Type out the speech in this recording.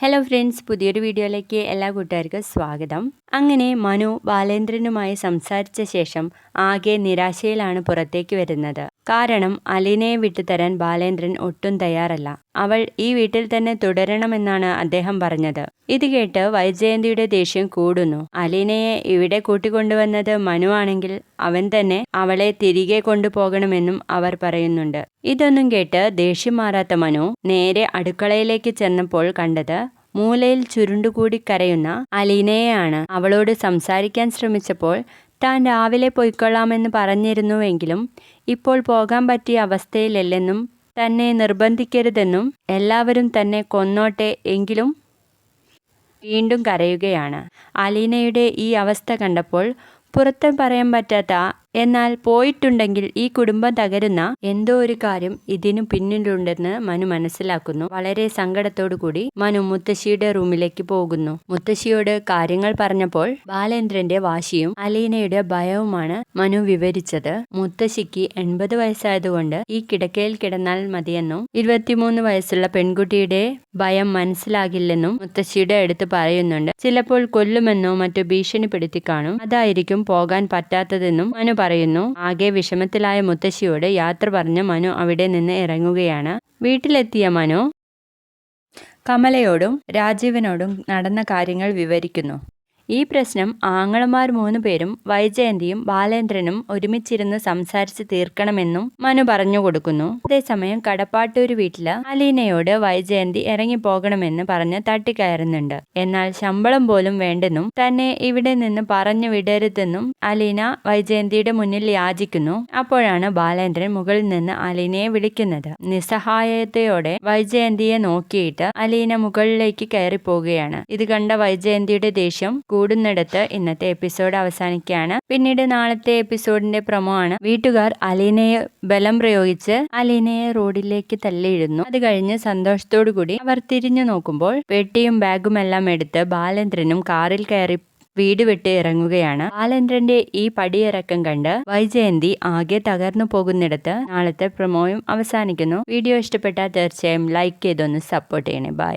Hello friends പുതിയൊരു വീഡിയോയിലേക്ക് എല്ലാ കൂട്ടുകാർക്കും സ്വാഗതം. അങ്ങനെ മനു ബാലേന്ദ്രനുമായി സംസാരിച്ച ശേഷം ആകെ നിരാശയിലാണ് പുറത്തേക്ക് വരുന്നത്. കാരണം അലീനയെ വിട്ടുതരാൻ ബാലേന്ദ്രൻ ഒട്ടും തയ്യാറല്ല. അവൾ ഈ വീട്ടിൽ തന്നെ തുടരണമെന്നാണ് അദ്ദേഹം പറഞ്ഞത്. ഇത് കേട്ട് വൈജയന്തിയുടെ ദേഷ്യം കൂടുന്നു. അലീനയെ ഇവിടെ കൂട്ടിക്കൊണ്ടുവന്നത് മനു ആണെങ്കിൽ അവൻ തന്നെ അവളെ തിരികെ കൊണ്ടുപോകണമെന്നും അവർ പറയുന്നുണ്ട്. ഇതൊന്നും കേട്ട് ദേഷ്യം മാറാത്ത മനു നേരെ അടുക്കളയിലേക്ക് ചെന്നപ്പോൾ കണ്ടത് മൂലയിൽ ചുരുണ്ടുകൂടി കരയുന്ന അലീനയെയാണ്. അവളോട് സംസാരിക്കാൻ ശ്രമിച്ചപ്പോൾ താൻ രാവിലെ പോയിക്കൊള്ളാമെന്ന് പറഞ്ഞിരുന്നുവെങ്കിലും ഇപ്പോൾ പോകാൻ പറ്റിയ അവസ്ഥയിലല്ലെന്നും തന്നെ നിർബന്ധിക്കരുതെന്നും എല്ലാവരും തന്നെ കൊന്നോട്ടെ എങ്കിലും വീണ്ടും കരയുകയാണ്. അലീനയുടെ ഈ അവസ്ഥ കണ്ടപ്പോൾ പുറത്ത് പറയാൻ പറ്റാത്ത എന്നാൽ പോയിട്ടുണ്ടെങ്കിൽ ഈ കുടുംബം തകരുന്ന എന്തോ ഒരു കാര്യം ഇതിനു പിന്നിലുണ്ടെന്ന് മനു മനസ്സിലാക്കുന്നു. വളരെ കൂടി മനു മുത്തശ്ശിയുടെ റൂമിലേക്ക് പോകുന്നു. മുത്തശ്ശിയോട് കാര്യങ്ങൾ പറഞ്ഞപ്പോൾ ബാലേന്ദ്രന്റെ വാശിയും അലീനയുടെ ഭയവുമാണ് മനു വിവരിച്ചത്. മുത്തശ്ശിക്ക് എൺപത് വയസ്സായതുകൊണ്ട് ഈ കിടക്കയിൽ കിടന്നാൽ മതിയെന്നും ഇരുപത്തിമൂന്ന് വയസ്സുള്ള പെൺകുട്ടിയുടെ ഭയം മനസ്സിലാകില്ലെന്നും മുത്തശ്ശിയുടെ അടുത്ത് പറയുന്നുണ്ട്. ചിലപ്പോൾ കൊല്ലുമെന്നോ മറ്റു ഭീഷണിപ്പെടുത്തി കാണും. അതായിരിക്കും പോകാൻ പറ്റാത്തതെന്നും മനു പറയുന്നു. ആകെ വിഷമത്തിലായ മുത്തശ്ശിയോട് യാത്ര പറഞ്ഞ് മനു അവിടെ നിന്ന് ഇറങ്ങുകയാണ്. വീട്ടിലെത്തിയ മനു കമലയോടും രാജീവനോടും നടന്ന കാര്യങ്ങൾ വിവരിക്കുന്നു. ഈ പ്രശ്നം ആങ്ങളമാർ മൂന്നുപേരും വൈജയന്തിയും ബാലേന്ദ്രനും ഒരുമിച്ചിരുന്ന് സംസാരിച്ച് തീർക്കണമെന്നും മനു പറഞ്ഞു കൊടുക്കുന്നു അതേസമയം കടപ്പാട്ടൂർ വീട്ടിൽ അലീനയോട് വൈജയന്തി ഇറങ്ങി പോകണമെന്ന് പറഞ്ഞ് തട്ടിക്കയറുന്നുണ്ട്. എന്നാൽ ശമ്പളം പോലും വേണ്ടെന്നും തന്നെ ഇവിടെ നിന്ന് പറഞ്ഞു വിടരുതെന്നും അലീന വൈജയന്തിയുടെ മുന്നിൽ യാചിക്കുന്നു. അപ്പോഴാണ് ബാലേന്ദ്രൻ മുകളിൽ നിന്ന് അലീനയെ വിളിക്കുന്നത്. നിസ്സഹായതയോടെ വൈജയന്തിയെ നോക്കിയിട്ട് അലീന മുകളിലേക്ക് കയറി പോവുകയാണ് ഇത് കണ്ട വൈജയന്തിയുടെ ദേഷ്യം കൂടുന്നിടത്ത് ഇന്നത്തെ എപ്പിസോഡ് അവസാനിക്കുകയാണ്. പിന്നീട് നാളത്തെ എപ്പിസോഡിന്റെ പ്രമോ ആണ്. വീട്ടുകാർ അലീനയെ ബലം പ്രയോഗിച്ച് അലീനയെ റോഡിലേക്ക് തള്ളിയിരുന്നു അത് കഴിഞ്ഞ് സന്തോഷത്തോടു കൂടി അവർ തിരിഞ്ഞു നോക്കുമ്പോൾ പെട്ടിയും ബാഗും എല്ലാം എടുത്ത് ബാലേന്ദ്രനും കാറിൽ കയറി വീട് വിട്ട് ഇറങ്ങുകയാണ്. ബാലേന്ദ്രന്റെ ഈ പടിയിറക്കം കണ്ട് വൈജയന്തി ആകെ തകർന്നു പോകുന്നിടത്ത് നാളത്തെ പ്രമോയും അവസാനിക്കുന്നു. വീഡിയോ ഇഷ്ടപ്പെട്ടാൽ തീർച്ചയായും ലൈക്ക് ചെയ്തൊന്ന് സപ്പോർട്ട് ചെയ്യണേ. ബൈ